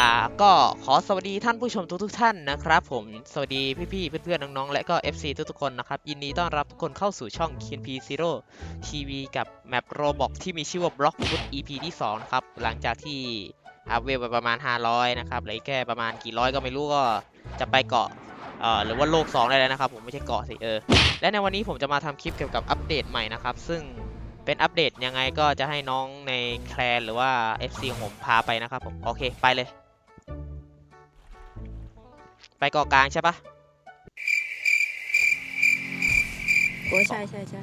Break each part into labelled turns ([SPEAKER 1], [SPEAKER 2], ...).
[SPEAKER 1] อ่าก็ขอสวัสดีท่านผู้ชมทุกๆท่านนะครับผมสวัสดีพี่ๆเพื่อนๆน้องๆและก็ FC ทุกๆคนนะครับยินดีต้อนรับทุกคนเข้าสู่ช่อง KNP Zero TV กับแมปโรบอกที่มีชื่อว่า Blockwood EP ที่2นะครับหลังจากที่อัพเวลไปประมาณ 500 นะครับเหลืออกแค่ประมาณกี่ร้อยก็ไม่รู้ก็จะไปเกาะเอ่อหรือว่าโลก 2 ได้แล้วนะครับ ผมไม่ใช่เกาะสิเออและในวันนี้ผมจะมาทำคลิปเกี่ยวกับอัปเดตใหม่นะครับซึ่งเป็นอัปเดตยังไงก็จะให้น้องในแคลนหรือว่า FC ของผมพาไปนะครับผมโอเคไปเลย ไปเกาะกลางใช่ปะ
[SPEAKER 2] โอ้ใช่ใช่ใช่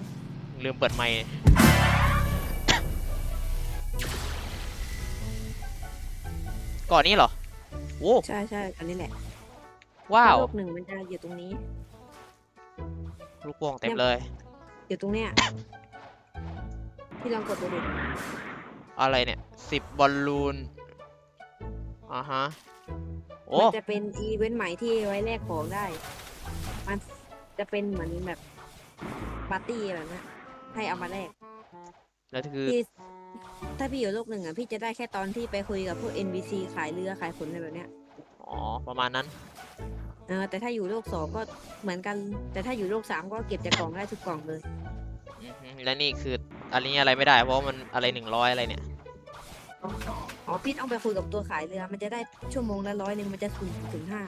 [SPEAKER 1] ลืมเปิดไมค์เกาะนี้เหรอโว้
[SPEAKER 2] ใช่ใช่อันนี้แหละ
[SPEAKER 1] ว้าว
[SPEAKER 2] โลกหนึ่งมันจะอยู่ตรงนี้
[SPEAKER 1] ลูกโป่งเต็มเลย
[SPEAKER 2] อยู่ตรงเนี้ยพี่ลองกดดูดิ
[SPEAKER 1] อะไรเนี่ยสิบบอลลูนอ่าฮะ โอ้
[SPEAKER 2] มันจะเป็นอีเวนต์ใหม่ที่ไว้แลกของได้ มันจะเป็นเหมือนแบบปาร์ตี้แบบนั้นให้เอามาแลก
[SPEAKER 1] แล้วคือ
[SPEAKER 2] พี่ถ้าพี่อยู่โลกหนึ่งอะพี่จะได้แค่ตอนที่ไปคุยกับพวก NPC ขายเรือขายขนอะไรแบบเนี้ย
[SPEAKER 1] อ๋อประมาณนั้น
[SPEAKER 2] เออแต่ถ้าอยู่โลกสองก็เหมือนกัน แต่ถ้าอยู่โลกสามก็เก็บจากกล่องได้ทุกกล่องเลย
[SPEAKER 1] อือฮึและนี่คืออันนี้อะไรไม่ได้ เพราะว่ามันอะไรหนึ่งร้อยอะไรเนี่ย
[SPEAKER 2] อ๋อพี่ต้องไปคุยกับตัวขายเรือ มันจะได้ชั่วโมงละร้อยหนึ่งมันจะถึงถึงห้า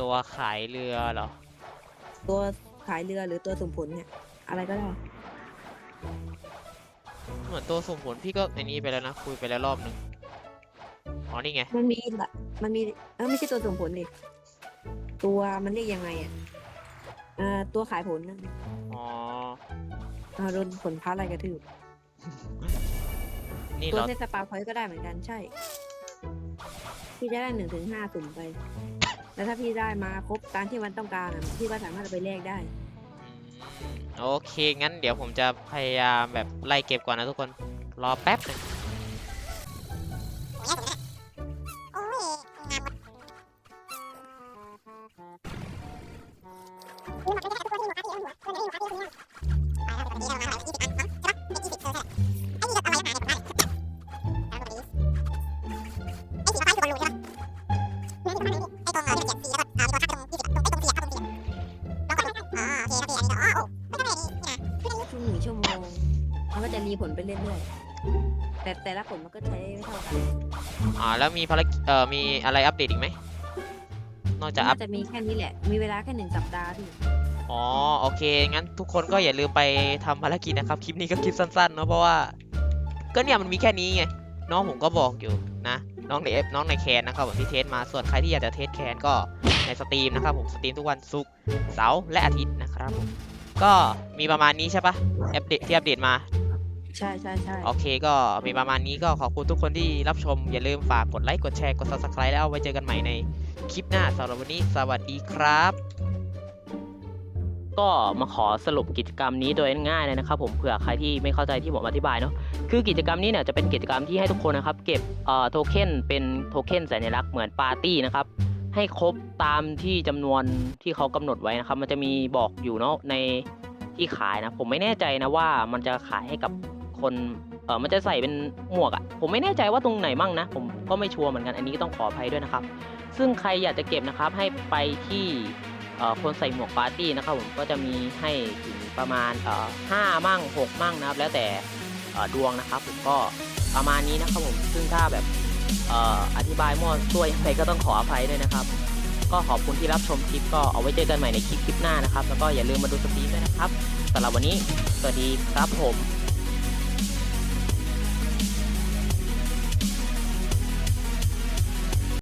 [SPEAKER 1] ตัวขายเรือเหรอ
[SPEAKER 2] ตัวขายเรือหรือตัวสมผลเนี่ย อะไรก็ได้
[SPEAKER 1] เหมือนตัวส่งผลพี่ก็ไอ้นี้ไปแล้วนะ คุยไปแล้วรอบหนึ่งอ๋อนี่ไง
[SPEAKER 2] มันมีละมันมีเออไม่ใช่ตัวสมผลดิตัวมันเรียกยังไงอะเอ่อตัวขายผลนั่น
[SPEAKER 1] อ๋อ
[SPEAKER 2] เออโดนผลพระอะไรกระทืบ
[SPEAKER 1] นี่
[SPEAKER 2] ตัว
[SPEAKER 1] เรา
[SPEAKER 2] เซตสปาพอยต์ก็ได้เหมือนกันใช่ พี่จะได้หนึ่งถึงห้าสุ่มไป แล้วถ้าพี่ได้มาครบตามที่มันต้องการอะพี่ก็สามารถเอาไปแลกได้
[SPEAKER 1] อืมโอเคงั้นเดี๋ยวผมจะพยายามแบบไล่เก็บก่อนนะทุกคน รอแป๊บหนึง
[SPEAKER 2] ทุกหนึ่งชั่วโมงมันก็จะรีผลไปเรื่อยๆแต่แต่ละผลมันก็ใช้ไม่เท่ากัน
[SPEAKER 1] อ่าแล้วมีภารกิจเอ่อมีอะไรอัปเดตอีกไหมนอกจากอัป
[SPEAKER 2] น่าจะมีแค่นี้แหละ มีเวลาแค่หนึ่งสัปดาห์พี่
[SPEAKER 1] อ๋อโอเค งั้นทุกคนก็อย่าลืมไปทำภารกิจนะครับ คลิปนี้ก็คลิปสั้นๆเนอะเพราะว่า ก็เนี่ยมันมีแค่นี้ไงน้องผมก็บอกอยู่นะ น้องในเอฟน้องในแคนนะครับผมที่เทสมาส่วนใครที่อยากจะเทสแคนก็ในสตรีมนะครับผมสตรีมทุกวันศุกร์เสาร์และอาทิตย์นะครับผมก็มีประมาณนี้ใช่ปะอัปเดตที่อัปเดตมา
[SPEAKER 2] ใช่ใช่ใช่
[SPEAKER 1] โอเคก็มีประมาณนี้ก็ขอบคุณทุกคนที่รับชม อย่าลืมฝากกดไลค์กดแชร์กด subscribe แล้วเอาไว้เจอกันใหม่ในคลิปหน้าสำหรับวันนี้ สวัสดีครับ
[SPEAKER 3] ก็มาขอสรุปกิจกรรมนี้โดยง่ายเลยนะครับ ผมเผื่อใครที่ไม่เข้าใจที่ผมอธิบายเนาะคือกิจกรรมนี้เนี่ยจะเป็นกิจกรรมที่ให้ทุกคนนะครับ เก็บโทเค็นเป็นโทเค็นสัญลักษณ์เหมือนปาร์ตี้นะครับให้ครบตามที่จำนวนที่เขากำหนดไว้นะครับ มันจะมีบอกอยู่เนาะในที่ขายนะ ผมไม่แน่ใจนะว่ามันจะขายให้กับคนเออมันจะใส่เป็นหมวกอะ่ะ ผมไม่แน่ใจว่าตรงไหนมั่งนะ ผมก็ไม่ชัวร์เหมือนกัน อันนี้ก็ต้องขออภัยด้วยนะครับ ซึ่งใครอยากจะเก็บนะครับให้ไปที่ คนใส่หมวกปาร์ตี้นะครับผมก็จะมีให้ถึงประมาณห้ามั่งหกมั่งนะครับ แล้วแต่ดวงนะครับผมก็ประมาณนี้นะครับผมซึ่งถ้าแบบออธิบายมั่วช่วยยังไงก็ต้องขออภัยด้วยนะครับ ก็ขอบคุณที่รับชมคลิปก็เอาไว้เจอกันใหม่ในคลิปคลิปหน้านะครับ แล้วก็อย่าลืมมาดูสตรีมด้วยนะครับสำหรับวันนี้สวัสดีครับผม